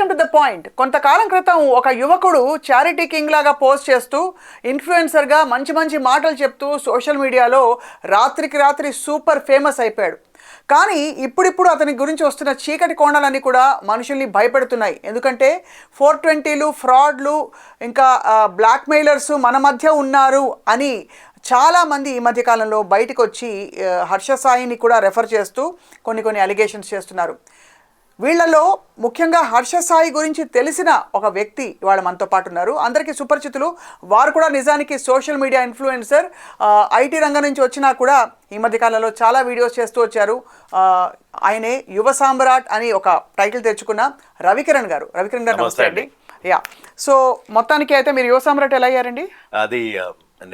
Welcome to the point కొంతకాలం క్రితం ఒక యువకుడు చారిటీ కింగ్ లాగా పోస్ట్ చేస్తూ ఇన్ఫ్లుయెన్సర్గా మంచి మంచి మాటలు చెప్తూ సోషల్ మీడియాలో రాత్రికి రాత్రి సూపర్ ఫేమస్ అయిపోయాడు. కానీ ఇప్పుడిప్పుడు అతని గురించి వస్తున్న చీకటి కోణాలన్నీ కూడా మనుషుల్ని భయపెడుతున్నాయి. ఎందుకంటే ఫోర్ ట్వంటీలు ఫ్రాడ్లు ఇంకా బ్లాక్మెయిలర్స్ మన మధ్య ఉన్నారు అని చాలామంది ఈ మధ్యకాలంలో బయటకు వచ్చి హర్షసాయిని హర్ష సాయిని కూడా రెఫర్ చేస్తూ కొన్ని కొన్ని అలిగేషన్స్ చేస్తున్నారు. వీళ్ళలో ముఖ్యంగా హర్ష సాయి గురించి తెలిసిన ఒక వ్యక్తి ఇవాళ మనతో పాటు ఉన్నారు. అందరికీ సుపరిచితులు. వారు కూడా నిజానికి సోషల్ మీడియా ఇన్ఫ్లుయెన్సర్. ఐటీ రంగం నుంచి వచ్చినా కూడా ఈ మధ్య కాలంలో చాలా వీడియోస్ చేస్తూ వచ్చారు. ఆయనే యువ సామ్రాట్ అని ఒక టైటిల్ తెచ్చుకున్న రవికిరణ్ గారు. రవికిరణ్ గారు నమస్తే అండి. యా. సో మొత్తానికి అయితే మీరు యువ సామ్రాట్ ఎలా అయ్యారండి? అది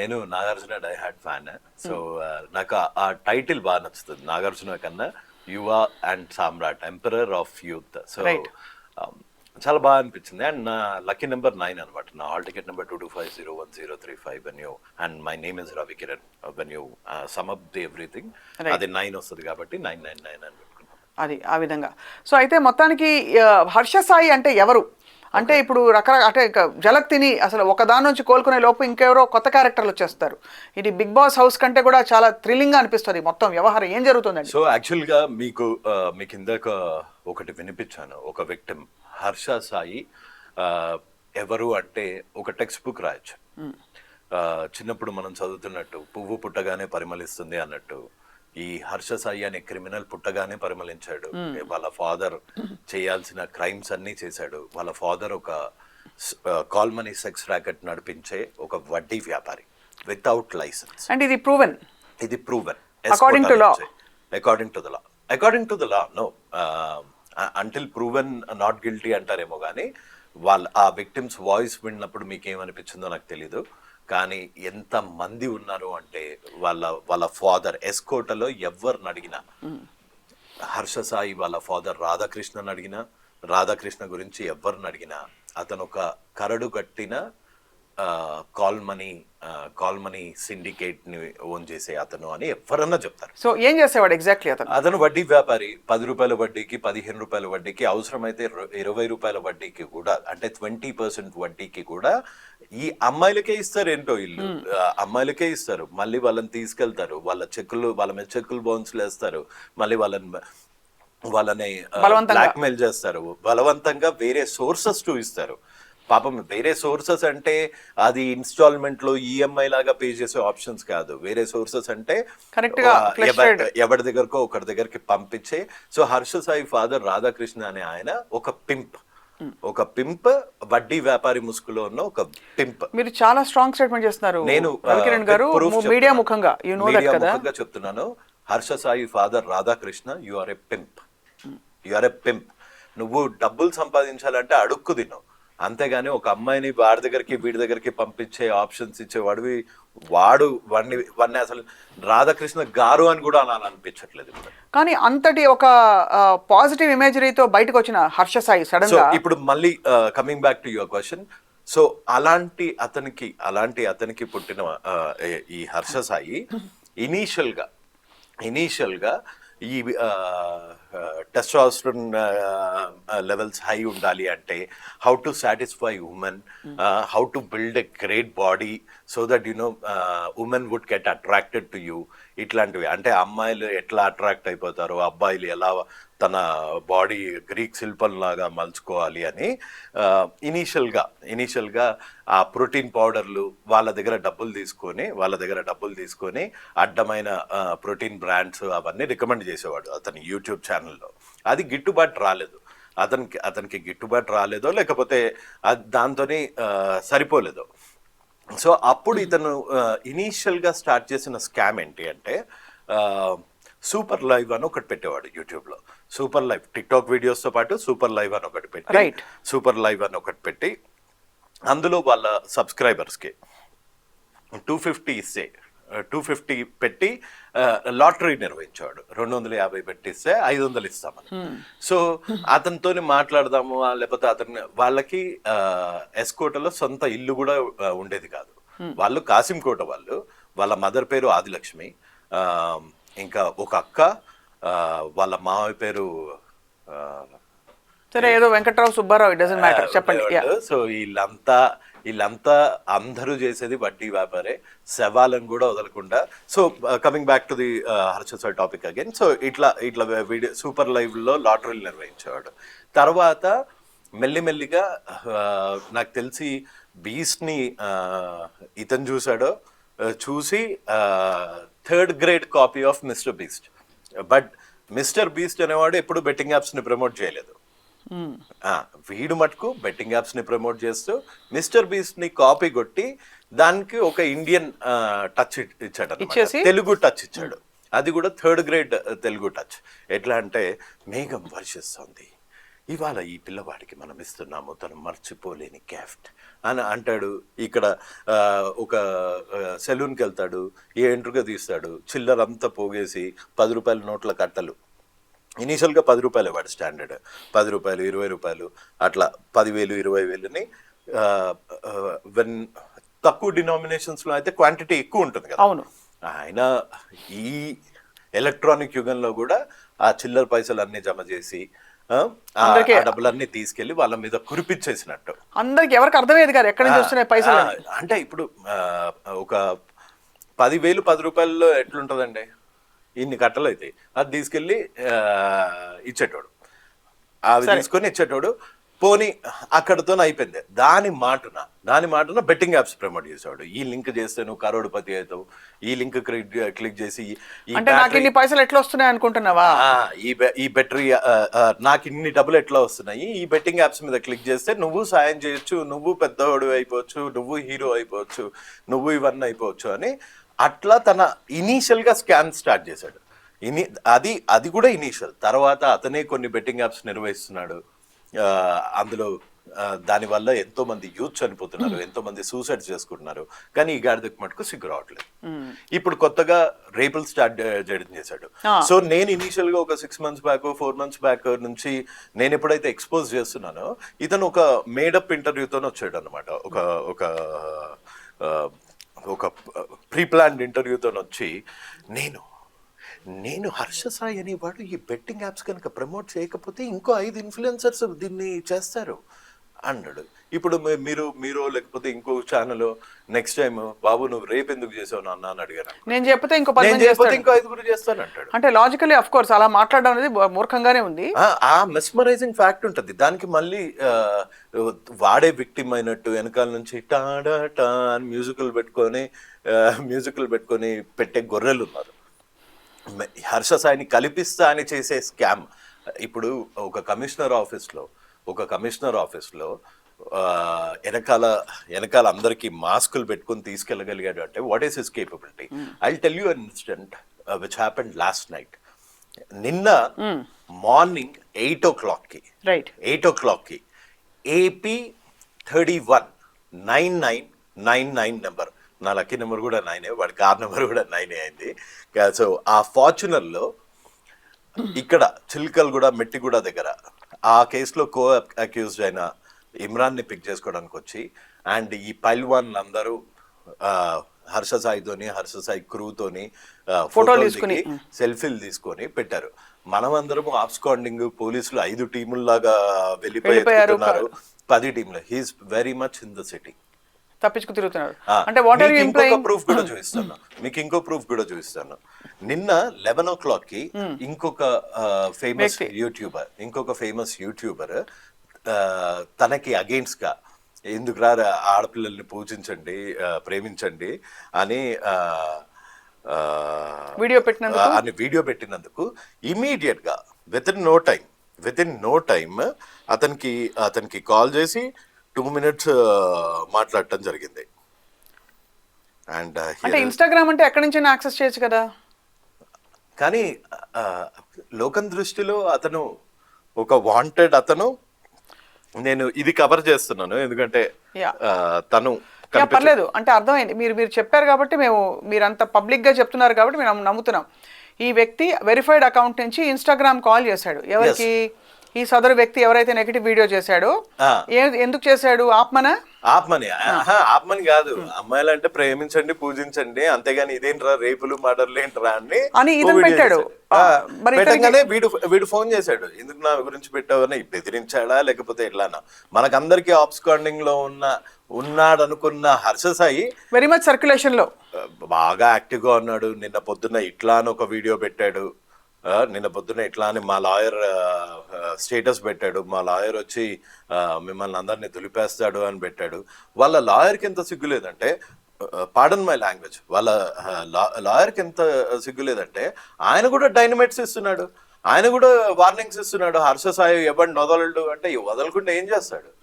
నేను Nagarjuna die hard fan. So నాకు ఆ టైటిల్ బాగా నచ్చుతుంది. నాగార్జున కన్నా Yuva and Samrat emperor of youth. So Right. చాలా బాగా అనిపించింది. అండ్ నా లక్కీ నెంబర్ నైన్ అనమాట నా hall ticket number two two five zero one zero three five when you and my name is Ravi Kiran when you sum up the everything. అది nine వస్తుంది కాబట్టి nine nine nine అని అది ఆ విధంగా. So అయితే మొత్తానికి ఆ, హర్ష సాయి అంటే ఎవరు? అంటే ఇప్పుడు రకరకాల అంటే జలక్ తిని అసలు ఒక దాని నుంచి కోలుకునే లోపు ఇంకెవరో కొత్త క్యారెక్టర్లు వచ్చేస్తారు. ఇది బిగ్ బాస్ హౌస్ కంటే కూడా చాలా థ్రిల్లింగ్గా అనిపిస్తుంది మొత్తం వ్యవహారం. ఏం జరుగుతుందండి? సో యాక్చువల్గా మీకు మీకు ఇందాక ఒకటి వినిపించాను. ఒక విక్టిమ్ హర్ష సాయి ఎవరు అంటే ఒక టెక్స్ట్ బుక్ రాయొచ్చు. చిన్నప్పుడు మనం చదువుతున్నట్టు పువ్వు పుట్టగానే పరిమళిస్తుంది అన్నట్టు ఈ హర్ష సాయి అనే క్రిమినల్ పుట్టగానే పరిమళించాడు. వాళ్ళ ఫాదర్ చేయాల్సిన క్రైమ్స్ అన్నీ చేశాడు. వాళ్ళ ఫాదర్ ఒక కాల్ మనీ సెక్స్ ర్యాకెట్ నడిపించే ఒక వడ్డీ వ్యాపారి వితౌట్ లైసెన్స్. అంటే ఇది ప్రూవెన్ ఇది proven According to law. According to the law according to the law no until proven not guilty అంటారేమో కానీ వాళ్ళ ఆ విక్టిమ్స్ వాయిస్ విన్నప్పుడు మీకు ఏమనిపించిందో నాకు తెలీదు. కానీ ఎంత మంది ఉన్నారు అంటే వాళ్ళ వాళ్ళ ఫాదర్ ఎస్కోటలో ఎవరిని అడిగినా? హర్ష సాయి వాళ్ళ ఫాదర్ రాధాకృష్ణని అడిగినా రాధాకృష్ణ గురించి ఎవరిని అడిగినా అతను ఒక కరడు కట్టిన కాల్ మనీ కాల్ మనీ సిండికేట్ని ఓన్ చేసే అతను అని ఎవరన్నా చెప్తారు. సో ఏం చేసేవాడు ఎగ్జాక్ట్లీ అతను? అతను వడ్డీ వ్యాపారి పది రూపాయల వడ్డీకి పదిహేను రూపాయల వడ్డీకి అవసరమైతే ఇర- ఇరవై రూపాయల వడ్డీకి కూడా అంటే ట్వంటీ పర్సెంట్ వడ్డీకి కూడా ఈ అమ్మాయిలకే ఇస్తారు ఏంటో ఇల్లు. అమ్మాయిలకే ఇస్తారు. మళ్ళీ వాళ్ళని తీసుకెళ్తారు. వాళ్ళ చెక్కులు వాళ్ళ మీద చెక్కులు బౌన్స్లు వేస్తారు మళ్ళీ వాళ్ళని వాళ్ళని. బ్లాక్మెయిల్ చేస్తారు. బలవంతంగా వేరే సోర్సెస్ టు ఇస్తారు పాపం వేరే సోర్సెస్ అంటే అది ఇన్స్టాల్మెంట్లో ఈఎంఐ లాగా పే చేసే ఆప్షన్స్ కాదు. వేరే సోర్సెస్ అంటే ఎవరి దగ్గరకో ఒకరి దగ్గరికి పంపించే. సో హర్ష సాయి ఫాదర్ రాధాకృష్ణ అనే ఆయన ఒక పింప్ ఒక పింప్ వడ్డీ వ్యాపారి ముసుగులో ఉన్న ఒక పింప్ మీరు చాలా స్ట్రాంగ్ స్టేట్మెంట్ చేస్తున్నారు. నేను రవికిరణ్ గారు మీడియా. ముఖంగా యు నో దట్ మీడియా కదా? ముఖంగా చెప్తున్నాను. Harsha Sai father Radhakrishna you are a pimp you are a pimp నువ్వు డబ్బులు సంపాదించాలంటే అడుక్కు తిను. అంతేగాని ఒక అమ్మాయిని వాడి దగ్గరికి వీడి దగ్గరికి పంపించే ఆప్షన్స్ ఇచ్చేవాడివి. వాడు వాడిని వాడిని అసలు రాధాకృష్ణ గారు అని కూడా అలా అనిపించట్లేదు కానీ అంతటి ఒక పాజిటివ్ ఇమేజరీతో బయటకు వచ్చిన హర్ష సాయి సడన్ ఇప్పుడు మళ్ళీ coming back to your question so అలాంటి అతనికి అలాంటి అతనికి పుట్టిన ఈ హర్ష సాయి ఇనీషియల్గా ఇనీషియల్గా ఈ టెస్టాస్ట్రోన్ లెవెల్స్ హై ఉండాలి అంటే how to satisfy women how to build a great body so that you know women would get attracted to you ఇట్లాంటివి. అంటే అమ్మాయిలు ఎట్లా అట్రాక్ట్ అయిపోతారో? అబ్బాయిలు ఎలా తన బాడీ గ్రీక్ శిల్పంలాగా మలుచుకోవాలి అని ఇనీషియల్గా ఇనీషియల్గా ఆ ప్రోటీన్ పౌడర్లు వాళ్ళ దగ్గర డబ్బులు తీసుకొని వాళ్ళ దగ్గర డబ్బులు తీసుకొని అడ్డమైన ప్రోటీన్ బ్రాండ్స్ అవన్నీ రికమెండ్ చేసేవాడు అతని యూట్యూబ్ ఛానల్లో. అది గిట్టుబాటు రాలేదు. అతనికి అతనికి గిట్టుబాటు రాలేదో లేకపోతే దాంతో సరిపోలేదో. సో అప్పుడు ఇతను ఇనీషియల్గా స్టార్ట్ చేసిన స్కామ్ ఏంటి అంటే సూపర్ లైవ్ అని ఒకటి పెట్టేవాడు యూట్యూబ్లో. సూపర్ లైవ్ టిక్టాక్ వీడియోస్తో పాటు సూపర్ లైవ్ అని ఒకటి పెట్టి. సూపర్ లైవ్ అని ఒకటి పెట్టి అందులో వాళ్ళ సబ్స్క్రైబర్స్కి టూ ఫిఫ్టీ ఇస్తే టూ ఫిఫ్టీ పెట్టి లాటరీ నిర్వహించాడు రెండు వందల యాభై పెట్టిస్తే ఐదు వందలు ఇస్తామని. సో అతనితోని మాట్లాడదాము లేకపోతే అతని వాళ్ళకి ఎస్కోటలో సొంత ఇల్లు కూడా ఉండేది కాదు. వాళ్ళు కాసింకోట వాళ్ళు వాళ్ళ మదర్ పేరు ఆదిలక్ష్మి ఇంకా ఒక అక్క వాళ్ళ మామయ్య పేరు సరే ఏదో వెంకట్రావు సుబ్బారావు డజన్ మ్యాటర్ చెప్పండి. సో వీళ్ళంతా వీళ్ళంతా అందరూ చేసేది వడ్డీ వ్యాపారే. శవాలను కూడా వదలకుండా. So coming back to the Harsha sir topic again so ఇట్లా ఇట్లా వీడియో సూపర్ లైవ్లో లాటరీలు నిర్వహించేవాడు. తర్వాత మెల్లిమెల్లిగా నాకు తెలిసి బీస్ట్ని ఆ, ఇతను చూసాడో ఆ, చూసి third grade copy of Mister Beast but Mister Beast అనేవాడు ఎప్పుడు బెట్టింగ్ యాప్స్ని ప్రమోట్ చేయలేదు. ఆ, వీడు మటుకు బెట్టింగ్ యాప్స్ని ప్రమోట్ చేస్తూ మిస్టర్ బీస్ట్ని కాపీ కొట్టి దానికి ఒక ఇండియన్ టచ్ ఇచ్చాడు? తెలుగు టచ్ ఇచ్చాడు. అది కూడా థర్డ్ గ్రేడ్ తెలుగు టచ్ ఎట్లా అంటే మేఘం వర్షిస్తుంది. ఇవాళ ఈ పిల్లవాడికి మనం ఇస్తున్నాము తను మర్చిపోలేని గిఫ్ట్ అని అంటాడు ఇక్కడ ఒక సెలూన్కి వెళ్తాడు ఏ ఎంట్రుగా తీస్తాడు చిల్లరంతా పోగేసి పది రూపాయల నోట్ల కట్టలు. ఇనీషియల్గా పది రూపాయలు వాడు స్టాండర్డ్. పది రూపాయలు ఇరవై రూపాయలు అట్లా పదివేలు ఇరవై వేలని వెన్ తక్కువ డినామినేషన్స్లో అయితే క్వాంటిటీ ఎక్కువ ఉంటుంది కదా. అవును. ఆయన ఈ ఎలక్ట్రానిక్ యుగంలో కూడా ఆ చిల్లర పైసలు అన్ని జమ చేసి అందరికీ- డబ్బులన్నీ తీసుకెళ్ళి వాళ్ళ మీద కురిపించేసినట్టు. అందరికి ఎవరికి అర్థమయ్యేది కాదు ఎక్కడి నుంచి వస్తున్నాయి పైసలు అంటే ఇప్పుడు ఒక పదివేలు పది రూపాయల్లో ఎట్లుంటదండి? ఇన్ని కట్టలు అవుతాయి అది తీసుకెళ్ళి ఇచ్చేటోడు. అవి తీసుకొని ఇచ్చేటోడు. పోనీ అక్కడతో అయిపోయింది. దాని మాటున దాని మాటున బెట్టింగ్ యాప్స్ ప్రమోట్ చేసేవాడు. ఈ లింక్ చేస్తే నువ్వు కరోడుపతి అవుతావు. ఈ లింక్ క్లిక్ చేసి ఈ అంటే నాకు ఇన్ని పైసలు ఎట్లా వస్తున్నాయి అనుకుంటున్నావా ఈ బె- ఈ బెటరీ నాకు ఇన్ని డబ్బులు ఎట్లా వస్తున్నాయి? ఈ బెట్టింగ్ యాప్స్ మీద క్లిక్ చేస్తే నువ్వు సాయం చేయొచ్చు నువ్వు పెద్దవాడు అయిపోవచ్చు నువ్వు హీరో అయిపోవచ్చు నువ్వు ఇవన్నీ అయిపోవచ్చు అని అట్లా తన ఇనీషియల్గా స్కామ్ స్టార్ట్ చేశాడు. ఇని అది అది కూడా ఇనీషియల్. తర్వాత అతనే కొన్ని బెట్టింగ్ యాప్స్ నిర్వహిస్తున్నాడు. అందులో దానివల్ల ఎంతో మంది యూత్ చనిపోతున్నారు ఎంతో మంది సూసైడ్ చేసుకుంటున్నారు. కానీ ఈ గాడిదకు మటుకు సిగ్గు రావట్లేదు. ఇప్పుడు కొత్తగా రేపులు స్టార్ట్ చేయడం చేశాడు. సో నేను ఇనీషియల్గా ఒక six months back four months back నుంచి నేను ఎప్పుడైతే ఎక్స్పోజ్ చేస్తున్నానో ఇతను ఒక మేడప్ ఇంటర్వ్యూతో వచ్చాడు అనమాట ఒక ఒక ఒక ప్రీ ప్లాన్డ్ ఇంటర్వ్యూతో వచ్చి నేను నేను హర్ష సాయి అనేవాడు ఈ బెట్టింగ్ యాప్స్ కనుక ప్రమోట్ చేయకపోతే ఇంకో ఐదు ఇన్ఫ్లుయెన్సర్స్ దీన్ని చేస్తారు అన్నాడు. ఇప్పుడు మీరు మీరు లేకపోతే ఇంకో ఛానల్ నెక్స్ట్ టైం బాబు నువ్వు రేపు ఎందుకు చేసావు నాన్న అని అడిగాను నేను చెప్తే ఇంకో పది నేను చేస్తాడు. ఇంకో ఐదుగురు చేస్తాను అంటాడు. అంటే లాజికలీ అఫ్ కోర్స్ అలా మాట్లాడడం అనేది మూర్ఖంగానే ఉంది. ఆ, మెస్మరైజింగ్ ఫ్యాక్ట్ ఉంటుంది. దానికి మళ్ళీ వాడే విక్టిమ్ అయినట్టు వెనకాల నుంచి టాడా టా అని మ్యూజికల్ పెట్టుకొని మ్యూజికల్ పెట్టుకొని పెట్టే గొర్రెలు ఉన్నారు. హర్ష సాయిని కల్పిస్తా అని చేసే స్కామ్. ఇప్పుడు ఒక కమిషనర్ ఆఫీస్లో ఒక కమిషనర్ ఆఫీస్లో వెనకాల వెనకాల అందరికీ మాస్కులు పెట్టుకొని తీసుకెళ్ళగలిగాడు అంటే what is his capability I tell you an incident which happened last night నిన్న మార్నింగ్ ఎయిట్ ఓ క్లాక్కి రైట్ ఎయిట్ ఓ క్లాక్కి AP thirty one nine nine nine nine number నా లక్కీ నెంబర్ కూడా నైనే వాడి కార్ నెంబర్ కూడా నైనే అయింది. సో ఆ ఫార్చునర్లో ఇక్కడ చిల్కల్గూడ మెట్టిగూడ దగ్గర. ఆ కేసులో కో అక్యూజ్డ్ అయిన ఇమ్రాన్ని పిక్ చేసుకోవడానికి వచ్చి అండ్ ఈ పైల్వాన్ అందరూ హర్ష సాయితోని హర్ష సాయి క్రూతోని ఫోటోలు తీసుకుని. సెల్ఫీలు తీసుకొని పెట్టారు. మనమందరం ఆబ్స్కాండింగ్ పోలీసులు ఐదు టీముల్లాగా వెళ్ళిపోయి వెళ్ళిపోయారు. పది టీంలు he's very much in the city తప్పించుకు తిరుగుతున్నారు అంటే వాట్ ఆర్ యూ ఇంకొక ఇంప్లైయింగ్ ప్రూఫ్ కూడా చూపిస్తాను. మీకు ఇంకో ప్రూఫ్ కూడా చూపిస్తాను. నిన్న లెవెన్ ఓ క్లాక్కి ఇంకొక ఫేమస్. యూట్యూబర్ ఇంకొక ఫేమస్ యూట్యూబర్ తనకి అగెయిన్స్ట్గా ఎందుకు రా ఆడపిల్లల్ని పూజించండి ప్రేమించండి అని వీడియో పెట్టినందుకు? ఆ, అని వీడియో పెట్టినందుకు ఇమీడియట్గా within no time within no time అతనికి అతనికి కాల్ చేసి టూ మినిట్స్ మాట్లాడటం జరిగింది. అండ్ అంటే ఇన్స్టాగ్రామ్ అంటే ఎక్కడి నుంచైనా యాక్సెస్ చేయొచ్చు కదా? కానీ లోకం దృష్టిలో అతను ఒక వాంటెడ్ అతను నేను ఇది కవర్ చేస్తున్నాను. ఎందుకంటే తను పర్లేదు. అంటే అర్థమైంది. మీరు మీరు చెప్పారు కాబట్టి మేము మీరు అంత పబ్లిక్గా చెప్తున్నారు కాబట్టి మేము నమ్ముతున్నాం. ఈ వ్యక్తి వెరిఫైడ్ అకౌంట్ నుంచి ఇన్స్టాగ్రామ్ కాల్ చేశాడు. ఎవరికి? ఈ సదరు వ్యక్తి ఎవరైతే నెగిటివ్ వీడియో చేశాడో ఎందుకు చేశాడు? ఆత్మన? ఆత్మని. ఆత్మని కాదు. అమ్మాయిలు అంటే ప్రేమించండి పూజించండి అంతేగాని ఇదేంట్రా రేపులు మర్డర్లు ఏంట్రా అని అని ఇతను పెట్టాడు. పెట్టగానే వీడు వీడు ఫోన్ చేశాడు. ఎందుకు నా గురించి పెట్టావని? బెదిరించాడా లేకపోతే ఎట్లానా? మనకందరికి ఆప్స్కాండింగ్లో ఉన్న ఉన్నాడు అనుకున్న హర్ష సాయి వెరీ మచ్ సర్క్యులేషన్లో బాగా యాక్టివ్గా ఉన్నాడు. నిన్న పొద్దున్న ఇట్లా అని ఒక వీడియో పెట్టాడు. నిన్న పొద్దున్న ఇట్లా అని మా లాయర్ స్టేటస్ పెట్టాడు. మా లాయర్ వచ్చి మిమ్మల్ని అందరినీ దులిపేస్తాడు అని పెట్టాడు. వాళ్ళ లాయర్కి ఎంత సిగ్గు లేదంటే పాడన్ మై లాంగ్వేజ్ వాళ్ళ లాయర్కి ఎంత సిగ్గు లేదంటే ఆయన కూడా డైనమైట్స్ ఇస్తున్నాడు. ఆయన కూడా వార్నింగ్స్ ఇస్తున్నాడు. హర్ష సాయి ఎవరిని వదలడు అంటే వదలకుండా ఏం చేస్తాడు?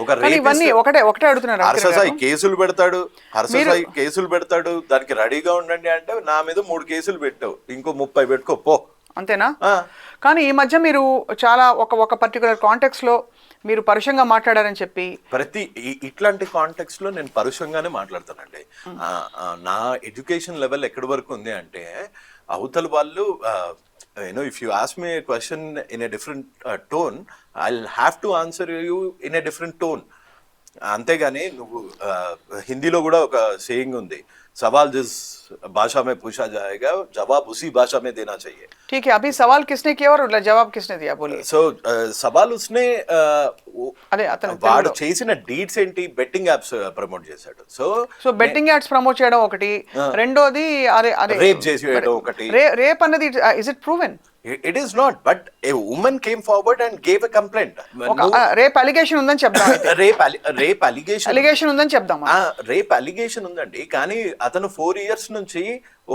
ఒక ఇవన్నీ ఒకటే ఒకటే. కేసులు పెడతాడు. హర్ష మీరు- సాయి కేసులు పెడతాడు. దానికి రెడీగా ఉండండి అంటే నా మీద మూడు కేసులు పెట్టావు ఇంకో ముప్పై పెట్టుకో పో. అంతేనా? కానీ ఈ మధ్య మీరు చాలా ఒక ఒక పర్టికులర్ కాంటెక్స్లో మీరు పరుషంగా మాట్లాడారని చెప్పి ప్రతి ఇట్లాంటి కాంటెక్స్ట్లో నేను పరుషంగానే మాట్లాడతానండి. నా ఎడ్యుకేషన్ లెవెల్ ఎక్కడి వరకు ఉంది అంటే అవతల వాళ్ళు you know if you ask me question in a different tone I have to answer you in a different tone అంతేగాని నువ్వు హిందీలో కూడా ఒక సేయింగ్ ఉంది. सवाल जिस भाषा में पूछा जाएगा जवाब उसी भाषा में देना चाहिए ठीक है अभी सवाल किसने किया और जवाब किसने दिया बोलिए सो so, uh, సవాల్ ఉస్నే అదే అతను వాడు చేసిన డీడ్స్ ఏంటి బెట్టింగ్ యాప్స్ ప్రమోట్ చేశాడు so so betting apps promote చేయడం ఒకటి రెండోది అరే అరే రేప్ చేసి ఒకటి రేప్ అన్నది is it proven it is not but a women came forward and gave a complaint rape allegation ఉందని చెప్దాం రేప్ రేప్ అలిగేషన్ అలిగేషన్ ఉందని చెప్దాం రేప్ అలిగేషన్ ఉందండి. కానీ అతను ఫోర్ ఇయర్స్ నుంచి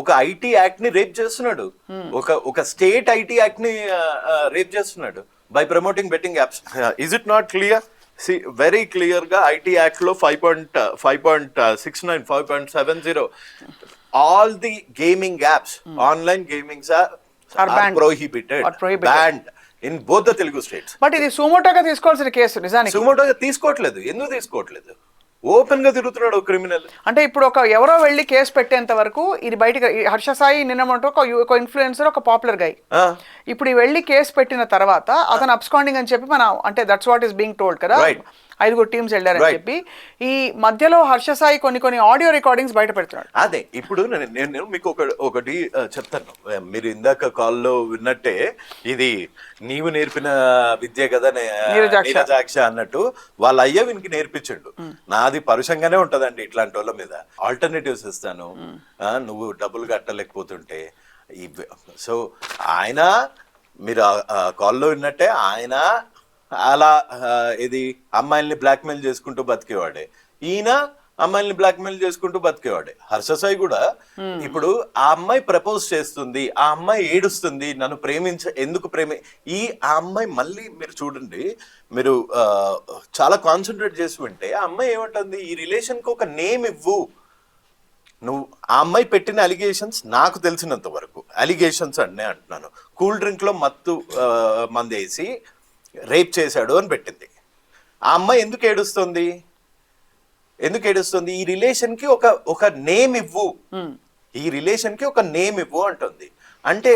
ఒక ఐటీ యాక్ట్ని రేప్ చేస్తున్నాడు. ఒక ఒక స్టేట్ ఐటీ యాక్ట్ని రేప్ చేస్తున్నాడు by promoting betting apps is it not clear see very క్లియర్గా ఐటీ యాక్ట్లో five point five point six nine five point seven zero all the gaming apps online gamings Banned. in both the Telugu states. But ఇది సుమోటోగా తీసుకోవాల్సిన case నిజానికి. సుమోటోగా తీసుకోవట్లేదు. ఎందుకు తీసుకోవట్లేదు? ఓపెన్గా తిరుగుతున్నాడు క్రిమినల్ అంటే ఇప్పుడు ఒక ఎవరో వెళ్ళి కేసు పెట్టేంత వరకు ఇది బయటకు హర్ష సాయి నిన్న ఒక ఒక ఇన్ఫ్లుయెన్సర్ ఒక పాపులర్ గై ఇప్పుడు వెళ్ళి కేసు పెట్టిన తర్వాత అతను అబ్స్కాండింగ్ అని చెప్పి మన అంటే that's what is being told కదా. ఐదుగురు టీమ్స్ వెళ్ళారని. చెప్పి ఈ మధ్యలో హర్ష సాయి కొన్ని కొన్ని ఆడియో రికార్డింగ్స్ బయట పెడుతున్నాడు. అదే ఇప్పుడు నేను మీకు ఒక ఒకటి చెప్తాను. మీరు ఇందాక కాల్లో విన్నట్టే ఇది నీవు నేర్పిన విద్య కదా నీరజాక్ష. అన్నట్టు వాళ్ళ అయ్య వీనికి నేర్పించండు నాది పరుషంగానే ఉంటదండి ఇట్లాంటి వాళ్ళ మీద. ఆల్టర్నేటివ్స్ ఇస్తాను. నువ్వు డబ్బులు కట్టలేకపోతుంటే సో ఆయన మీరు కాల్లో విన్నట్టే ఆయన అలా ఇది అమ్మాయిల్ని బ్లాక్మెయిల్ చేసుకుంటూ బతికేవాడే. ఈయన అమ్మాయిల్ని బ్లాక్మెయిల్ చేసుకుంటూ బతికేవాడే. హర్షసాయి కూడా ఇప్పుడు ఆ అమ్మాయి ప్రపోజ్ చేస్తుంది ఆ అమ్మాయి ఏడుస్తుంది నన్ను ప్రేమించ ఎందుకు ప్రేమి ఈ ఆ అమ్మాయి మళ్ళీ మీరు చూడండి మీరు చాలా కాన్సన్ట్రేట్ చేసి వింటే ఆ అమ్మాయి ఏమంటుంది ఈ రిలేషన్కి ఒక నేమ్ ఇవ్వు. నువ్వు ఆ అమ్మాయి పెట్టిన అలిగేషన్స్ నాకు తెలిసినంత వరకు అలిగేషన్స్ అన్నే అంటున్నాను. కూల్ డ్రింక్లో మత్తు మందేసి రేప్ చేశాడు అని పెట్టింది. ఆ అమ్మాయి ఎందుకు ఏడుస్తుంది? ఎందుకు ఏడుస్తుంది? ఈ రిలేషన్కి ఒక ఒక నేమ్ ఇవ్వు. ఈ రిలేషన్కి ఒక నేమ్ ఇవ్వు అంటుంది. అంటే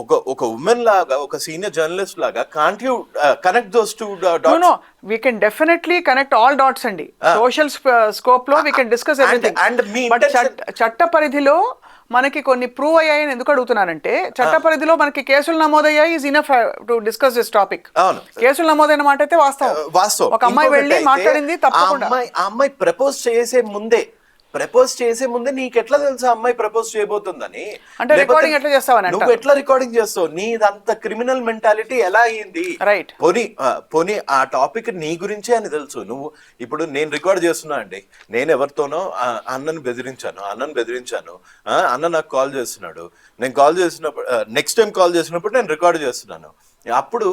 ఒక ఒక ఉమెన్ లాగా ఒక సీనియర్ జర్నలిస్ట్ లాగా can't you connect those two no we can definitely connect all dots అండి. Social స్కోప్లో we can discuss everything and మీ చట్ట పరిధిలో మనకి కొన్ని ప్రూవ్ అయ్యాయని ఎందుకు అడుగుతున్నానంటే చట్ట పరిధిలో మనకి కేసులు నమోదయ్యాయి is enough to discuss this topic. కేసులు నమోదైన మాట అయితే వాస్తవం. వాస్తవం. ఒక అమ్మాయి వెళ్ళి మాట్లాడింది తప్పకుండా. అమ్మాయి ప్రపోజ్ చేసే ముందే ప్రపోజ్ చేసే ముందే నీకు ఎట్లా తెలుసు అమ్మాయి ప్రపోజ్ చేయబోతుందని? అంటే recording ఎట్లా. నువ్వు ఎట్లా రికార్డింగ్ చేస్తావు? నీదంత క్రిమినల్ మెంటాలిటీ ఎలా అయ్యింది Right. పోనీ పోనీ ఆ టాపిక్ నీ గురించే అని తెలుసు. నువ్వు ఇప్పుడు నేను రికార్డ్ చేస్తున్నా అండి. నేను ఎవరితోనో అన్నను బెదిరించాను అన్నను బెదిరించాను అన్న నాకు కాల్ చేస్తున్నాడు. నేను కాల్ చేసినప్పుడు నెక్స్ట్ టైం కాల్ చేసినప్పుడు నేను రికార్డ్ చేస్తున్నాను. అప్పుడు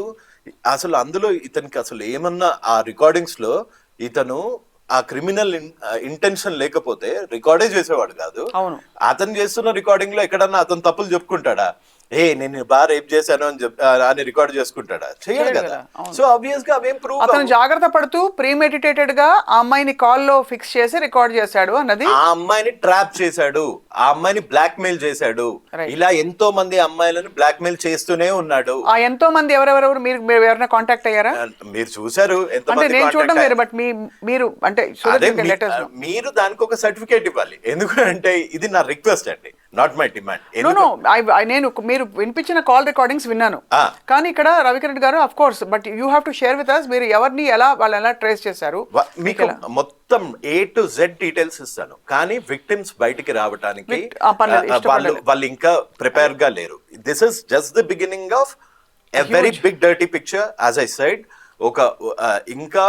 అసలు అందులో ఇతనికి అసలు ఏమన్నా ఆ రికార్డింగ్స్లో ఇతను ఆ క్రిమినల్ ఇంటెన్షన్ లేకపోతే రికార్డే చేసేవాడు కాదు అవును. అతను చేస్తున్న రికార్డింగ్లో ఎక్కడన్నా అతను తప్పులు చెప్పుకుంటాడా ఏ నేను బాగా రేప్ చేశాను అని చెప్ అని రికార్డ్ చేసుకుంటాడా? చేయడు కదా. సో ఆబ్వియస్గా అవేం ప్రూవ్ అతను జాగ్రత్త పడుతూ ప్రీమెడిటేటెడ్గా ఆ అమ్మాయిని కాల్లో ఫిక్స్ చేసి రికార్డ్ చేశాడు అన్నది ఆ అమ్మాయిని ట్రాప్ చేశాడు. ఆ అమ్మాయిని బ్లాక్ మెయిల్ చేశాడు. ఇలా ఎంతో మంది అమ్మాయిలను బ్లాక్ మెయిల్ చేస్తూనే ఉన్నాడు. ఆ ఎంతో మంది ఎవరెవరెవరు మీరు ఎవరైనా కాంటాక్ట్ అయ్యారా? మీరు చూసారు అంటే నేను చూడడం వేరు? బట్ మీ మీరు అంటే మీరు దానికి ఒక సర్టిఫికేట్ ఇవ్వాలి. ఎందుకంటే ఇది నా రిక్వెస్ట్ అండి నాట్ మై డిమాండ్ నేను మీరు వినిపించిన కాల్ రికార్డింగ్స్ విన్నాను. కానీ ఇక్కడ రవికిరణ్ గారు of course but you have to share with us మీరు ఎవరిని ఎలా వాళ్ళు ఎలా ట్రేస్ చేశారు మీకు మొత్తం ఏ టు జెడ్ డీటెయిల్స్ ఇస్తాను. కానీ విక్టిమ్స్ బయటికి రావడానికి. వాళ్ళు ఇంకా ప్రిపేర్గా లేరు. This is just the beginning of a very big dirty picture as I said ఒక ఇంకా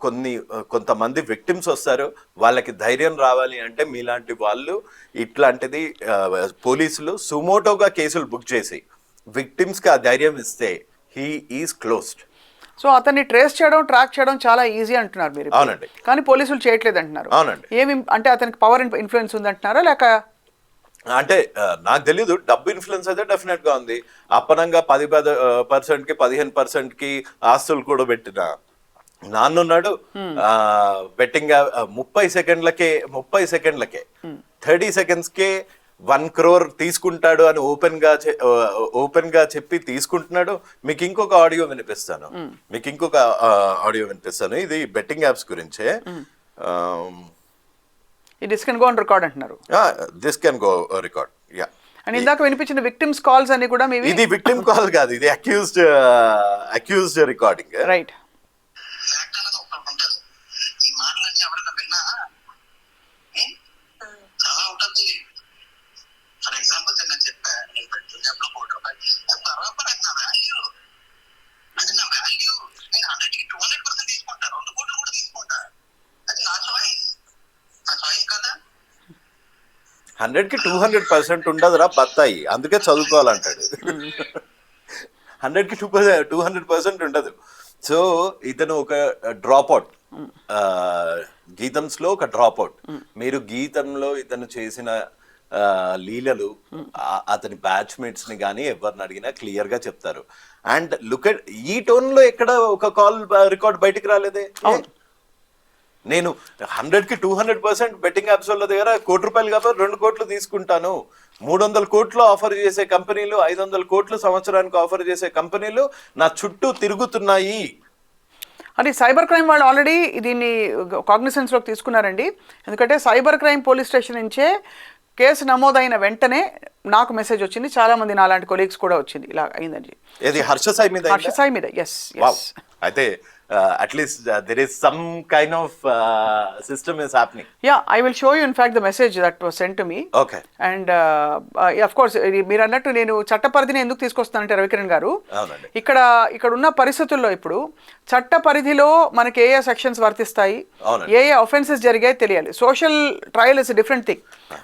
కొన్ని కొంతమంది విక్టిమ్స్ వస్తారు వాళ్ళకి ధైర్యం రావాలి అంటే మీలాంటి వాళ్ళు ఇట్లాంటిది పోలీసులు సుమోటోగా కేసులు బుక్ చేసి విక్టిమ్స్కి ఆ ధైర్యం ఇస్తే హీ ఈజ్ క్లోజ్డ్ సో అతన్ని ట్రేస్ చేయడం ట్రాక్ చేయడం చాలా ఈజీ అంటున్నారు మీరు. అవునండి. కానీ పోలీసులు చేయట్లేదు అంటున్నారు అవునండి. ఏమి అంటే అతనికి పవర్ ఇన్ఫ్లుయెన్స్ ఉంది అంటున్నారా లేక అంటే నాకు తెలీదు డబ్బు ఇన్ఫ్లుయెన్స్ అయితే డెఫినెట్గా ఉంది. అప్పనంగా పది పది పర్సెంట్కి పదిహేను పర్సెంట్కి ఆస్తులు కూడా పెట్టిన. నాన్నున్నాడు బెట్టింగ్ ముప్పై సెకండ్లకే ముప్పై సెకండ్లకే థర్టీ సెకండ్స్ కే వన్ క్రోర్ తీసుకుంటాడు అని ఓపెన్గా ఓపెన్గా చెప్పి తీసుకుంటున్నాడు. మీకు ఇంకొక ఆడియో వినిపిస్తాను. మీకు ఇంకొక ఆడియో వినిపిస్తాను. ఇది బెట్టింగ్ యాప్స్ గురించే. ఈ డిస్కన్ గో ఆన్ రికార్డ్ అంటున్నారు. This can go record yeah and ఇందాక వినిపించిన విక్టిమ్స్ కాల్స్ అన్ని కూడా ఇది విక్టిమ్ కాల్ కాదు ఇది accused accused recording right fact అనేది ఒకటి ఉంటుంది ఈ మాటలన్నీ ఎవరైనా విన్నా ఉం? చాలా ఉంటుంది ఫర్ ఎగ్జాంపుల్ నేను చెప్పా నేను పెట్టిన జాబ్లో కోటి రూపాయలు తర్వాత నాకు నా వాల్యూ అది నా వాల్యూ నేను హండ్రెడ్కి టూ హండ్రెడ్ పర్సెంట్ తీసుకుంటా రెండు కోట్లు కూడా తీసుకుంటా అది నా చాయిస్ నా చాయిస్ కదా హండ్రెడ్కి టూ హండ్రెడ్ పర్సెంట్ ఉండదురా బత్తాయి. అందుకే చదువుకోవాలంటాడు. హండ్రెడ్కి two percent two hundred percent ఉండదు. సో ఇతను ఒక డ్రాప్ అవుట్. గీతమ్స్లో ఒక డ్రాప్ అవుట్. మీరు గీతంలో ఇతను చేసిన లీలలు అతని అతని బ్యాచ్మేట్స్ని కానీ ఎవరిని అడిగినా క్లియర్గా చెప్తారు. అండ్ లుక్ ఈ టోన్లో ఎక్కడ ఒక కాల్ రికార్డ్ బయటకు రాలేదే? నేను హండ్రెడ్కి two hundred percent betting apps వాళ్ళ దగ్గర కోటి రూపాయలు కాబట్టి రెండు కోట్లు తీసుకుంటాను. మూడు వందల కోట్లు ఆఫర్ చేసే కంపెనీలు ఐదు వందల కోట్లు సంవత్సరానికి ఆఫర్ చేసే కంపెనీలు నా చుట్టూ తిరుగుతున్నాయి. అది సైబర్ క్రైమ్ వాళ్ళు ఆల్రెడీ దీన్ని కాగ్నిసెన్స్లోకి తీసుకున్నారండి. ఎందుకంటే సైబర్ క్రైమ్ పోలీస్ స్టేషన్ నుంచే కేసు నమోదైన వెంటనే నాకు మెసేజ్ వచ్చింది. చాలా మంది నాలాంటి కొలీగ్స్ కూడా వచ్చింది. ఇలా అయిందండి. ఏది హర్ష సాయి మీద హర్ష సాయి మీద. ఎస్ వావ్ అయితే at least there is some kind of system is happening yeah I will show you in fact the message that was sent to me okay and of course మీరు అన్నట్టు నేను చట్ట పరిధిని ఎందుకు తీసుకొస్తానంటే రవికిరణ్ గారు. ఇక్కడ ఇక్కడ ఉన్న పరిస్థితుల్లో ఇప్పుడు చట్ట పరిధిలో మనకి ఏ ఏ సెక్షన్స్ వర్తిస్తాయి. ఏ ఏ ఒఫెన్సెస్ జరిగాయి తెలియాలి. Social trial is different thing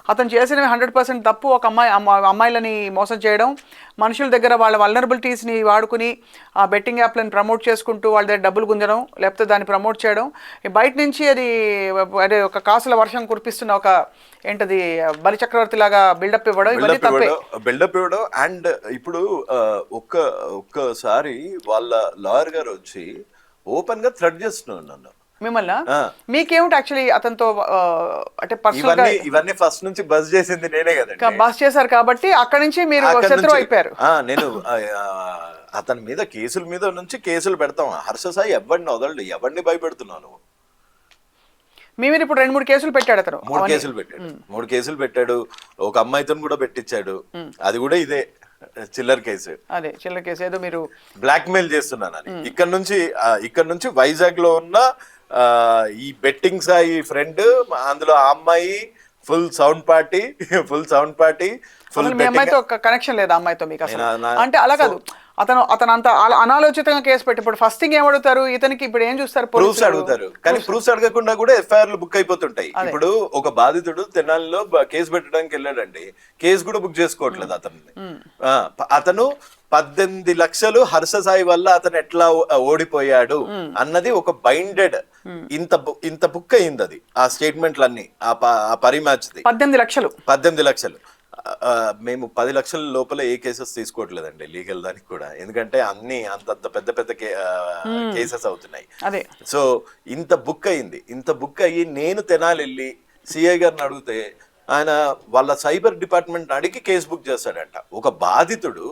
అతను చేసినవి హండ్రెడ్ పర్సెంట్ తప్పు. ఒక అమ్మాయి అమ్మ- అమ్మాయిలని మోసం చేయడం మనుషుల దగ్గర వాళ్ళ వల్నరబిలిటీస్ని వాడుకుని ఆ బెట్టింగ్ యాప్లను ప్రమోట్ చేసుకుంటూ వాళ్ళ దగ్గర డబ్బులు గుంజడం లేకపోతే దాన్ని ప్రమోట్ చేయడం. బయట నుంచి అది అదే ఒక కాసుల వర్షం కురిపిస్తున్న ఒక ఏంటది బలి చక్రవర్తి లాగా బిల్డప్ ఇవ్వడం ఇవన్నీ బిల్డప్ తప్పే. ఇవ్వడం బిల్డప్ ఇవ్వడం అండ్ ఇప్పుడు ఒక్క ఒక్కసారి వాళ్ళ లాయర్ గారు వచ్చి ఓపెన్గా థ్రెడ్ చేస్తున్నాడు నన్ను. మిమ్మల్ని. మీకేమిటి యాక్చువల్లీ అతనితో అంటే పర్సనల్ ఇవన్నీ ఫస్ట్ నుంచి బస్ చేసింది నేనే కదండి. బస్ చేశారు కాబట్టి అక్కడి నుంచి మీరు శత్రువు అయిపోయారు. నేను అతని మీద కేసుల మీద నుంచి కేసులు పెడతాం. హర్ష సాయి ఎవరిని వదలడు? ఎవరిని భయపెడుతున్నావు నువ్వు? మీ మీద ఇప్పుడు రెండు మూడు కేసులు పెట్టాడు అతను. మూడు. కేసులు పెట్టాడు. మూడు కేసులు పెట్టాడు. ఒక అమ్మాయితో కూడా పెట్టించాడు. అది కూడా ఇదే చిల్లర్ కేసు. అదే చిల్లర కేసు. ఏదో మీరు బ్లాక్ మెయిల్ చేస్తున్నానని ఇక్కడ నుంచి ఇక్కడ నుంచి వైజాగ్లో ఉన్న ఈ బెట్టింగ్ సాయి ఫ్రెండ్ అందులో ఆ అమ్మాయి full sound party full sound party full అమ్మాయితో కనెక్షన్ లేదా అమ్మాయితో మీకు అసలు? అంటే అలా కాదు. అతను అతను అంత అనాలోచితంగా కేసు పెట్టి ఇప్పుడు ఫస్ట్ థింగ్ ఏమడుగుతారు? ఇతనికి ఇప్పుడు ఏం చూస్తారు ప్రూఫ్స్? అడుగుతారు. కానీ ప్రూఫ్స్ అడగకుండా కూడా ఎఫ్ఐఆర్లు బుక్ అయిపోతుంటాయి. ఇప్పుడు ఒక బాధితుడు తెనాలిలో కేసు పెట్టడానికి వెళ్ళాడండి. కేసు కూడా బుక్ చేసుకోవట్లేదు అతన్ని. అతను పద్దెనిమిది లక్షలు హర్ష సాయి వల్ల అతను ఎట్లా ఓడిపోయాడు అన్నది ఒక బైండెడ్ ఇంత ఇంత బుక్ అయింది అది. ఆ స్టేట్మెంట్లన్నీ ఆ పరిమాచ్ది. పద్దెనిమిది లక్షలు. పద్దెనిమిది లక్షలు. మేము పది లక్షల లోపల ఏ కేసెస్ తీసుకోవట్లేదండి లీగల్ దానికి కూడా. ఎందుకంటే అన్ని అంతంత పెద్ద పెద్ద కేసెస్ అవుతున్నాయి. అదే. సో ఇంత బుక్ అయింది ఇంత బుక్ అయ్యి నేను తెనాలి వెళ్ళి సిఐ గారిని అడిగితే ఆయన వాళ్ళ సైబర్ డిపార్ట్మెంట్ అడిగి కేసు బుక్ చేస్తాడంట. ఒక బాధితుడు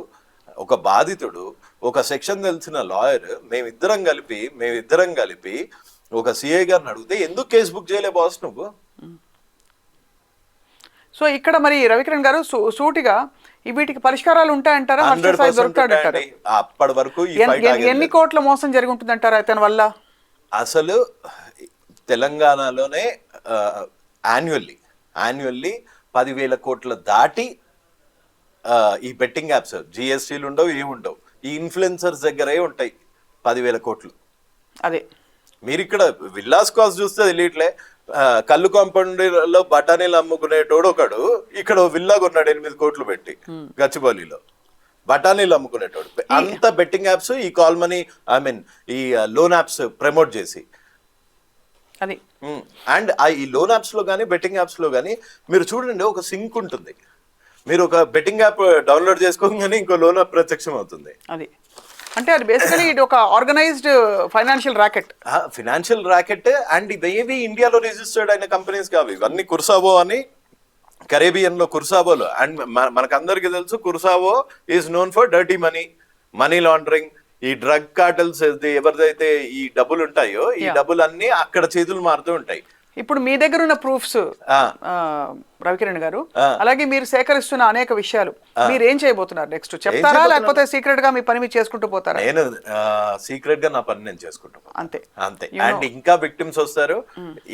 ఒక బాధితుడు ఒక సెక్షన్ తెలిసిన లాయర్ మేమిద్దరం కలిపి మేమిద్దరం కలిపి ఒక సిఐ గారిని అడిగితే ఎందుకు కేసు బుక్ చేయలే బాస్ నువ్వు? సో ఇక్కడ మరి రవికిరణ్ గారు సూటిగా వీటికి పరిష్కారాలు ఉంటాయంటారా? దొరుకుతాడంటారా అప్పటి వరకు ఎన్ని కోట్ల మోసం జరిగి ఉంటుందంటారా అతని వల్ల? అసలు తెలంగాణలోనే యాన్యువల్లీ యాన్యువల్లీ పదివేల కోట్ల దాటి ఈ బెట్టింగ్ యాప్స్ జిఎస్టీలు ఉండవు ఏముండవు ఈ ఇన్ఫ్లుయెన్సర్స్ దగ్గరే ఉంటాయి పదివేల కోట్లు. అదే. మీరు ఇక్కడ విల్లాస్ కాస్ట్ చూస్తే తెలియట్లే. కళ్ళు కాంపౌండ్లో బఠానీలు అమ్ముకునేటోడు ఒకడు ఇక్కడ విల్లా కొన్నాడు ఎనిమిది కోట్లు పెట్టి గచ్చిబౌలిలో. బఠానీలు అమ్ముకునేటోడు. అంత బెట్టింగ్ యాప్స్ ఈ కాల్ మనీ ఐ మీన్ ఈ లోన్ యాప్స్ ప్రమోట్ చేసి. అది. అండ్ ఆ ఈ లోన్ యాప్స్లో కానీ బెట్టింగ్ యాప్స్లో కానీ మీరు చూడండి ఒక సింక్ ఉంటుంది. మీరు ఒక బెట్టింగ్ యాప్ డౌన్లోడ్ చేసుకోగానే ఇంకో లోన్ ప్రత్యక్షం అవుతుంది. అది. అంటే అది బేసికలీ ఇది ఒక organised financial racket financial racket and ఇవేవి ఇండియాలో రిజిస్టర్డ్ అయిన కంపెనీస్ కావు. ఇవన్నీ కుర్సావో అని కరేబియన్లో కుర్సావోలో అండ్ మనకందరికి తెలుసు Curacao is known for dirty money money laundering ఈ డ్రగ్ కార్టల్స్ ఎవరిదైతే ఈ డబ్బులు ఉంటాయో ఈ. డబ్బులు అన్ని అక్కడ చేతులు మారుతూ ఉంటాయి. ఇప్పుడు మీ దగ్గర ఉన్న ప్రూఫ్స్. రవికిరణ్ గారు. అలాగే మీరు సేకరిస్తున్న అనేక విషయాలు మీరు ఏం చేయబోతున్నారు నెక్స్ట్ చెప్తారా? లేకపోతే సీక్రెట్గా మీ పని మీరు చేసుకుంటూ పోతారా? నేను సీక్రెట్గా నా పని నేను చేసుకుంటాను అంతే. అంతే. అండ్. ఇంకా విక్టిమ్స్ వస్తారు.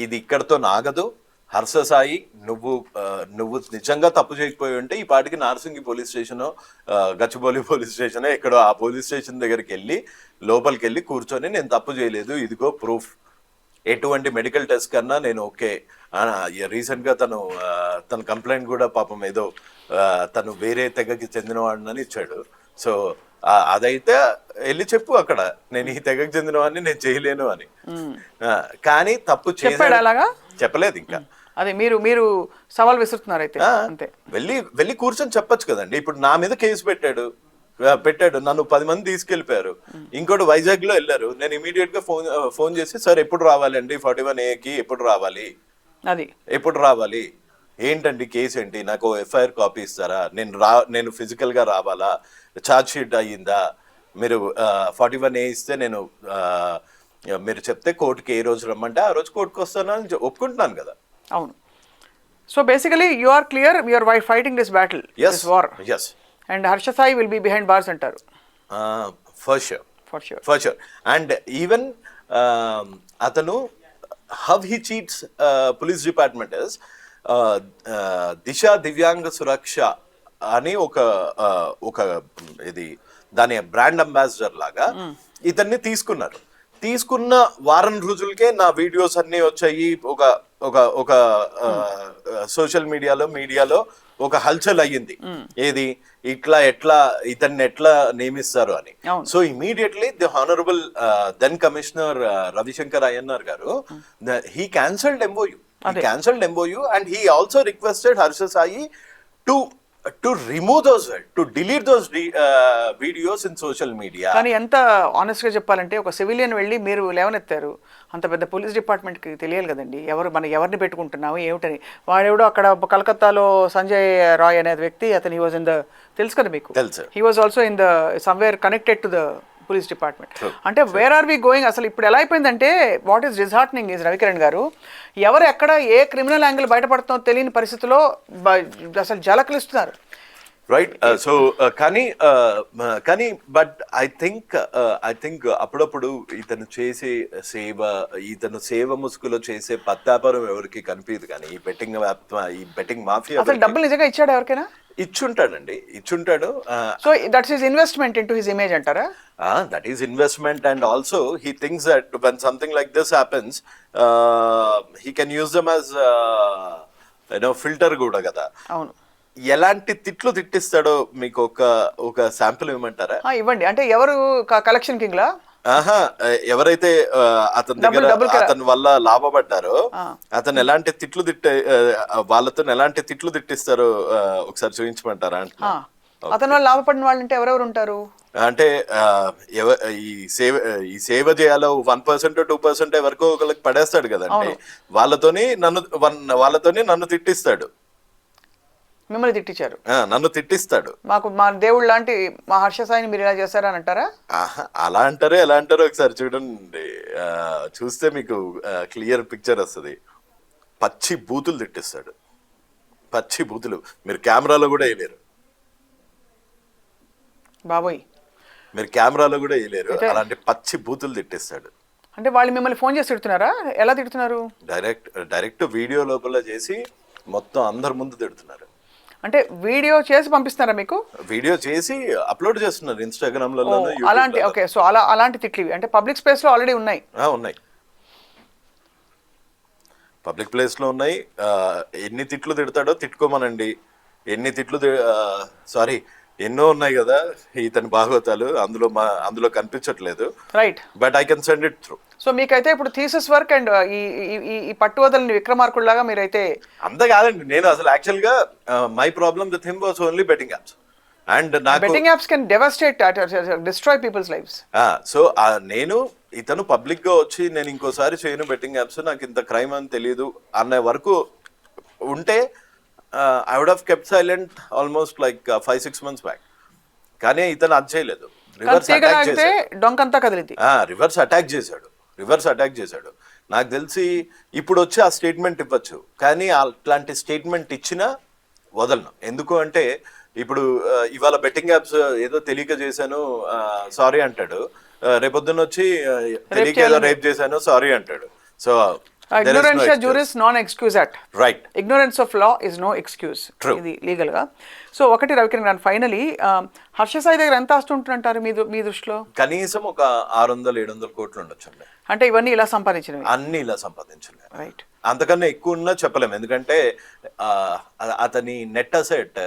ఇది ఇక్కడతో నాగదు. హర్ష సాయి నువ్వు నువ్వు నిజంగా తప్పు చేయకపోయి ఉంటే ఈ పాటికి Narsingi police station Gachibowli police station ఎక్కడో ఆ పోలీస్ స్టేషన్ దగ్గరికి వెళ్ళి లోపలికి వెళ్ళి కూర్చొని నేను తప్పు చేయలేదు ఇదిగో ప్రూఫ్. ఎటువంటి మెడికల్ టెస్ట్ కన్నా నేను ఓకే రీసెంట్గా తను తన కంప్లైంట్ కూడా పాపం ఏదో తను వేరే తెగకి చెందినవాడినని ఇచ్చాడు. సో అదైతే వెళ్ళి చెప్పు అక్కడ. నేను ఈ తెగకు చెందినవాడిని నేను చేయలేను అని. కానీ తప్పు అలాగా? చెప్పలేదు ఇంకా. అదే మీరు మీరు సవాల్ విసురుతున్నారు అయితే అంతే. వెళ్ళి వెళ్ళి కూర్చొని చెప్పొచ్చు కదండి. ఇప్పుడు నా మీద కేసు పెట్టాడు. పెట్టాడు. నన్ను పది మంది తీసుకెళ్ళిపోయారు ఇంకోటి వైజాగ్లో వెళ్ళారు. నేను ఇమీడియట్గా ఫోన్ ఫోన్ చేసి సార్ ఎప్పుడు రావాలండి? ఫార్టీ వన్ ఏకి ఎప్పుడు రావాలి? అది. ఎప్పుడు రావాలి? ఏంటండి కేసు ఏంటి? నాకు ఎఫ్ఐఆర్ కాపీ ఇస్తారా? నేను రా నేను ఫిజికల్గా రావాలా? ఛార్జ్ షీట్ అయ్యిందా? మీరు ఫార్టీ వన్ ఏ ఇస్తే నేను మీరు చెప్తే కోర్టుకి ఏ రోజు రమ్మంటే ఆ రోజు కోర్టుకు వస్తానని ఒప్పుకుంటున్నాను కదా. అవును. So basically you are clear you're why fighting this battle as war as and Harsha Sai will be behind bars అంటారు. For sure for sure for sure and even అతను how he cheats police department is Disha Divyanga Suraksha అని ఒక uh, ఒక ఇది దాని brand ambassador లాగా ఇతన్ని తీసుకున్నారు. తీసుకున్న వారం రోజులకే నా వీడియోస్ అన్ని వచ్చాయి. ఒక ఒక ఒక సోషల్ మీడియాలో మీడియాలో ఒక హల్చల్ అయ్యింది. ఏది? ఇట్లా ఎట్లా ఇతన్ని ఎట్లా నియమిస్తారు అని. So immediately the honourable then commissioner Ravishankar Ayyannar గారు he cancelled MoU. Cancelled MoU and he also requested Harsha Sai to to remove those to delete those videos in social media కానీ ఎంత honest గా చెప్పాలంటే ఒక civilian వెళ్ళి మీరు లేవనెత్తారు. అంత పెద్ద పోలీస్ డిపార్ట్మెంట్కి తెలియాలి కదండి. ఎవరు మన ఎవరిని పెట్టుకుంటున్నాము ఏమిటని. వాడెవడో అక్కడ కలకత్తాలో సంజయ్ రాయ్ అనే వ్యక్తి అతను హీ వాజ్ ఇన్ ద తెలుసు కదా మీకు? తెలుసు. He was also in the somewhere connected to the police department అంటే వేర్ ఆర్ వి గోయింగ్ అసలు ఇప్పుడు ఎలా అయిపోయిందంటే what is disheartening is Ravikiran గారు ఎవరు ఎక్కడ ఏ క్రిమినల్ యాంగిల్ బయటపడుతుందో తెలియని పరిస్థితిలో అసలు జలకలిస్తున్నారు. రైట్ సో కానీ uh, uh, కానీ but I think I think అప్పుడప్పుడు ఇతను చేసే సేవ ఇతను సేవ ముసుగులో చేసే పత్తాపరం ఎవరికి కనిపించదు కానీ ఈ బెట్టింగ్ ఈ బెట్టింగ్ మాఫియా అసలు డబ్బులు నిజంగా ఇచ్చాడు ఎవరికైనా? ఇచ్చుంటాడండి ఇచ్చుంటాడు uh, so that's his investment in to his image అంటారా uh, and also he thinks that when something like this happens uh, he can use them as uh, you know filter కూడా కదా అవును ఎలాంటి తిట్లు తిట్టిస్తాడో మీకు ఒక ఒక శాంపుల్ ఇవ్వమంటారా ఇవ్వండి అంటే ఎవరు కలెక్షన్ కింగ్లా ఆహా ఎవరైతే అతని దగ్గర. అతని వల్ల లాభపడ్డారో. అతను ఎలాంటి తిట్లు తిట్టే వాళ్ళతో ఎలాంటి తిట్లు తిట్టిస్తారో ఒకసారి చూపించమంటారా. అంటున్నా అతని వల్ల లాభపడిన వాళ్ళు అంటే ఎవరెవరు ఉంటారు అంటే ఈ సేవ ఈ సేవ చేయాలో వన్ పర్సెంట్ టూ పర్సెంట్ వరకు ఒకరికి పడేస్తాడు కదండి వాళ్ళతోని నన్ను వన్- వాళ్ళతోని నన్ను తిట్టిస్తాడు మిమ్మల్ని తిట్టించారు. నన్ను తిట్టిస్తాడు. మాకు మా దేవుడు లాంటి మా హర్ష సాయిని మీరు ఇలా చేశారని అంటారా? ఆహా, అలా అంటారో ఎలా అంటారో ఒకసారి చూడండి. చూస్తే మీకు క్లియర్ పిక్చర్ వస్తుంది. పచ్చి బూతులు తిట్టిస్తాడు. పచ్చి బూతులు. మీరు కెమెరాలో కూడా వేయలేరు. బాబోయ్. మీరు కెమెరాలో కూడా వేయలేరు. అలాంటి పచ్చి బూతులు తిట్టిస్తాడు. అంటే వాళ్ళు మిమ్మల్ని ఫోన్ చేసి తిడుతున్నారా? ఎలా తిడుతున్నారు? డైరెక్ట్ డైరెక్ట్ వీడియో లోపల చేసి మొత్తం అందరి ముందు తిడుతున్నారు. అంటే వీడియో చేసి పంపిస్తున్నారా మీకు? వీడియో చేసి అప్లోడ్ చేస్తున్నారు ఇన్స్టాగ్రామ్లలో అలాంటి ఓకే సో అలా అలాంటి తిట్లు అంటే పబ్లిక్ స్పేస్లో ఆల్రెడీ ఉన్నాయి. ఉన్నాయి. పబ్లిక్ ప్లేస్లో ఉన్నాయి ఎన్ని తిట్లు తిడతాడో తిట్టుకోమనండి. ఎన్ని తిట్లు సారీ ఎన్నో ఉన్నాయి కదా ఇతని భాగవతాలు. అందులో మా అందులో కనిపించట్లేదు. Right but I can send it through so మీకైతే ఇప్పుడు థీసస్ వర్క్ అండ్ ఈ ఈ- ఈ ఈ పట్టు వదలని విక్రమార్కుల్లాగా మీరైతే అంత కాదండి. నేను అసలు యాక్చువల్గా my problem with him was only betting apps. And నాకు betting apps can devastate destroy people's lifes so నేను ఇతను పబ్లిక్గా వచ్చి నేను ఇంకోసారి చేయను బెట్టింగ్ యాప్స్. నాకు ఇంత క్రైమ్ అని తెలియదు అనే వరకు ఉంటే I would have kept silent almost like five six months back కానీ ఇతను అది చేయలేదు. రివర్స్ అటాక్ చేశాడు. రివర్స్ అటాక్ చేశాడు. రివర్స్ అటాక్ చేశాడు. నాకు తెలిసి ఇప్పుడు వచ్చి ఆ స్టేట్మెంట్ ఇవ్వచ్చు. కానీ అట్లాంటి స్టేట్మెంట్ ఇచ్చినా వదలను. ఎందుకు అంటే ఇప్పుడు ఇవాళ బెట్టింగ్ యాప్స్ ఏదో తెలియక చేశాను సారీ అంటాడు. రేపొద్దున వచ్చి తెలియక ఏదో రేప్ చేశాను సారీ అంటాడు. So ఇగ్నోరెన్షియా Juris non excuse at right ignorance of law is no excuse. ఇది లీగల్గా సో ఒకటి రవికిరణ్ గారు ఫైనలీ హర్ష సాయి దగ్గర ఎంత ఆస్తి ఉంటుంటారు మీ మీ దృష్టిలో? కనీసం ఒక ఆరు వందలు ఏడు వందల కోట్లు ఉండొచ్చండి. అంటే ఇవన్నీ ఇలా సంపాదించినవి. అన్ని ఇలా సంపాదించలే రైట్ అంతకన్నా ఎక్కువ ఉన్నా చెప్పలేము. ఎందుకంటే అతని net asset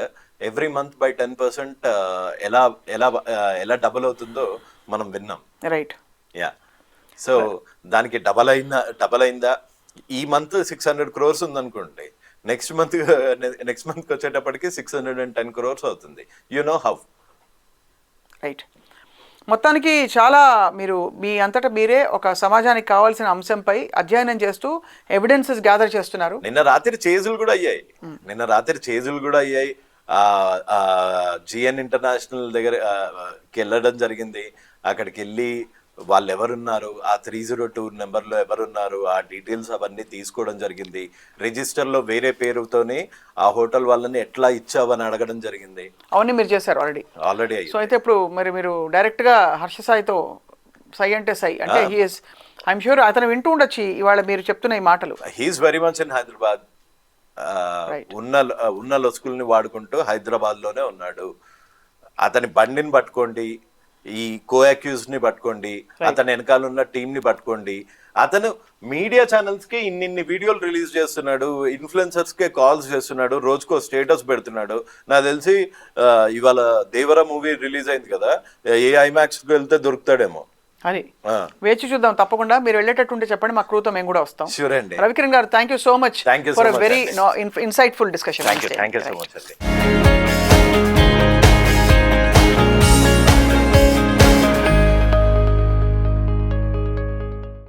every month by ten percent ఎలా ఎలా ఎలా డబుల్ అవుతుందో మనం విన్నాం. రైట్ యా సో దానికి డబల్ అయిందా డబల్ అయిందా? ఈ మంత్ సిక్స్ హండ్రెడ్ క్రోర్స్ ఉందనుకోండి నెక్స్ట్ మంత్ నెక్స్ట్ మంత్ వచ్చేటప్పటికి six hundred and ten crores అవుతుంది. యు నో హౌ రైట్ మొత్తానికి చాలా మీరు మీ అంతటా మీరే ఒక సమాజానికి కావాల్సిన అంశంపై అధ్యయనం చేస్తూ ఎవిడెన్సెస్ గ్యాదర్ చేస్తున్నారు. నిన్న రాత్రి చేజులు కూడా అయ్యాయి. నిన్న రాత్రి చేజులు కూడా అయ్యాయి. ఆ జిఎన్ ఇంటర్నేషనల్ దగ్గర కి వెళ్ళడం జరిగింది. అక్కడికి వెళ్ళి వాళ్ళు ఎవరున్నారు ఆ త్రీ జీరో టూ నెంబర్లో ఎవరున్నారు? ఆ డీటెయిల్స్ అవన్నీ తీసుకోవడం జరిగింది. రిజిస్టర్లో వేరే పేరుతోనే ఆ హోటల్ వాళ్ళని ఎట్లా ఇచ్చావని అడగడం జరిగింది. అవన్నీ మీరు చేశారు ఆల్రెడీ ఆల్రెడీ సో అయితే ఇప్పుడు మరి మీరు డైరెక్ట్గా హర్ష సాయితో సై అంటే సై అంటే హీఎస్ ఐఎమ్ షూర్ అతను వింటూ ఉండొచ్చు ఇవాళ మీరు చెప్తున్న ఈ మాటలు. He's very much in Hyderabad. ఉన్న ఉన్న లొసుకుల్ని వాడుకుంటూ హైదరాబాద్లోనే ఉన్నాడు. అతని బండిని పట్టుకోండి ఈ కో అక్యూజ్ని పట్టుకోండి అతని వెనకాల ఉన్న టీం ని పట్టుకోండి. అతను మీడియా ఛానల్స్కి ఇన్నిన్ని వీడియోలు రిలీజ్ చేస్తున్నాడు ఇన్ఫ్లుయెన్సర్స్ కే కాల్స్ చేస్తున్నాడు రోజుకో స్టేటస్ పెడుతున్నాడు. నాకు తెలిసి ఇవాళ దేవర మూవీ రిలీజ్ అయింది కదా ఏ ఐమాక్స్కి వెళ్తే దొరుకుతాడేమో. అది. వేచి చూద్దాం తప్పకుండా మీరు వెళ్ళేటట్టుంటే చెప్పండి మా క్రూతో మేము కూడా వస్తాం. షూర్ అండి. రవికిరణ్ గారు thank you so much for very. Insightful discussion thank you thank you so much అండి.